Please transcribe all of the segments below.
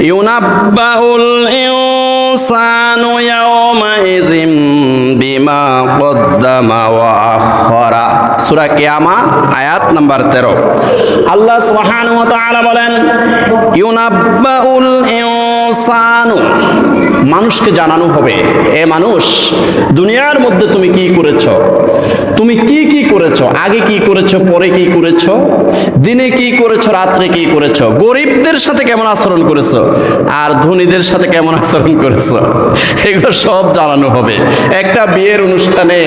ইউনাব্বাউল ইনসানু ইয়াওমাইযিম বিমা কদ্দামা ওয়া আখরা সূরা কিয়ামা আয়াত নাম্বার 13 আল্লাহ সুবহানাহু ওয়া তাআলা বলেন ইউনাব্বাউল ইনসানু মানুষকে জানানো হবে, এ মানুষ, দুনিয়ার মধ্যে তুমি কি করেছ? তুমি কি কি করেছ? আগে কি করেছ? পরে কি করেছ? দিনে কি করেছ? রাত্রে কি করেছ? গরিবদের সাথে কেমন আচরণ করেছ? আর ধনীদের সাথে কেমন আচরণ করেছ? এগুলো সব জানানো হবে। একটা বিয়ের অনুষ্ঠানে,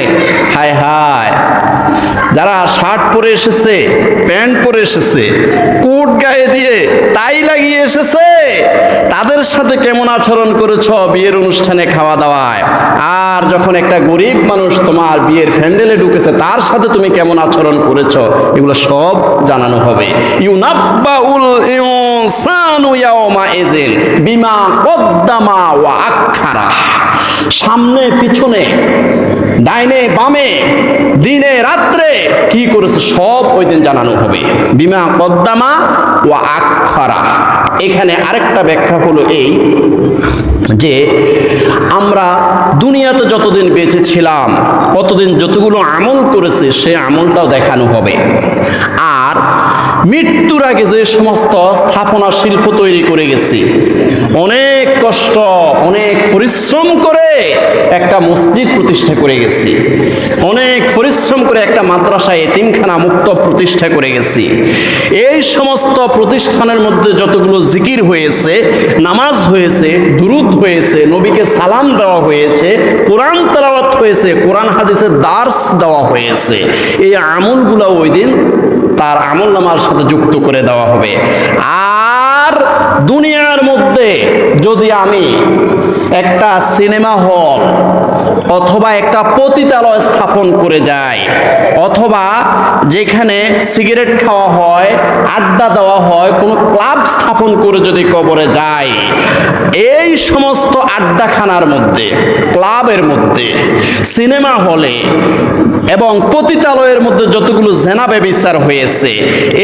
হায় হায়, যারা শার্ট পরে এসেছে, প্যান্ট পরে এসেছে, কোট গায়ে দিয়ে, টাই লাগিয়ে এসেছে তাদের সাথে কেমন আচরণ করেছ বিয়ের অনুষ্ঠানে খাওয়া দাওয়ায়? আর যখন একটা গরিব মানুষ তোমার বিয়ের ফ্যান্ডেলে ঢুকেছে, তার সাথে তুমি কেমন আচরণ করেছ? এগুলো সব জানানো হবে। ইউনাব্বাউল বিমা ওয়া আখারা সামনে, পিছনে, ডাইনে, বামে, দিনে, রাত্রে কি করেছে সব ওই দিন জানানো হবে। বিমা কদ্দামা ও আক্ষরা এখানে আরেকটা ব্যাখ্যা হলো এই যে আমরা দুনিয়াতে যতদিন বেঁচে ছিলাম কতদিন যতগুলো আমল করেছে, সে আমলটাও দেখানো হবে। মৃত্যুর আগে যে সমস্ত স্থাপনা শিল্প তৈরি করে গেছি, অনেক কষ্ট, অনেক পরিশ্রম করে একটা মসজিদ প্রতিষ্ঠা করে গেছি। অনেক পরিশ্রম করে একটা মাদ্রাসা এতিমখানা মুক্ত প্রতিষ্ঠা করে গেছি। এই সমস্ত প্রতিষ্ঠানের মধ্যে যতগুলো জিকির হয়েছে, নামাজ হয়েছে, দুরুদ হয়েছে, নবীকে সালাম দেওয়া হয়েছে, কোরআন তেলাওয়াত হয়েছে, কোরআন হাদিসের দার্স দেওয়া হয়েছে। এই আমলগুলো ওই দিন তার আমল নামার সাথে যুক্ত করে দেওয়া হবে। আর দুনিয়ার মধ্যে যদি আমি একটা সিনেমা হল অথবা একটা পতিতালয় স্থাপন করে যাই, অথবা যেখানে সিগারেট খাওয়া হয়, আড্ডা দেওয়া হয়, কোনো ক্লাব স্থাপন করে যদি কবরে যায় এই সমস্ত আড্ডাখানার মধ্যে, ক্লাবের মধ্যে, সিনেমা হলে এবং পতিতালয়ের মধ্যে যতগুলো জেনাবে বিচার হয়েছে,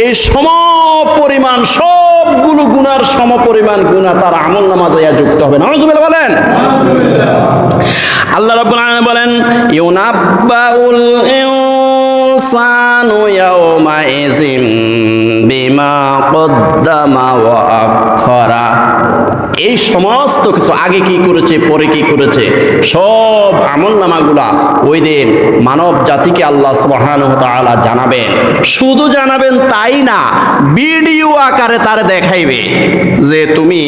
এই সম পরিমাণ সবগুলো গুনার সম পরিমাণ গুণা তার আমল নামা যুক্ত হবে নাউজুবিল্লাহ বলেন। আল্লাহ রাব্বুল আলামিন বলেন, ইউনাব্বাউল ইনসানু ইয়াওমা ইযিম বিমা কদ্দামা ওয়া এই সমস্ত কিছু আগে কি করেছে, পরে কি করেছে, সব আমল নামাগুলা ওই দিন মানব জাতিকে আল্লাহ তাআলা জানাবেন। শুধু জানাবেন তাই না, ভিডিও আকারে তার দেখাইবে যে তুমি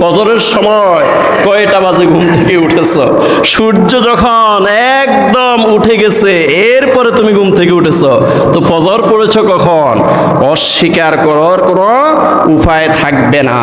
ফজরের সময় কয়টা বাজে ঘুম থেকে উঠেছো? সূর্য যখন একদম উঠে গেছে, এরপরে তুমি ঘুম থেকে উঠেছো, তো ফজর পড়েছো কখন? অস্বীকার করার কোনো উপায় থাকবে না।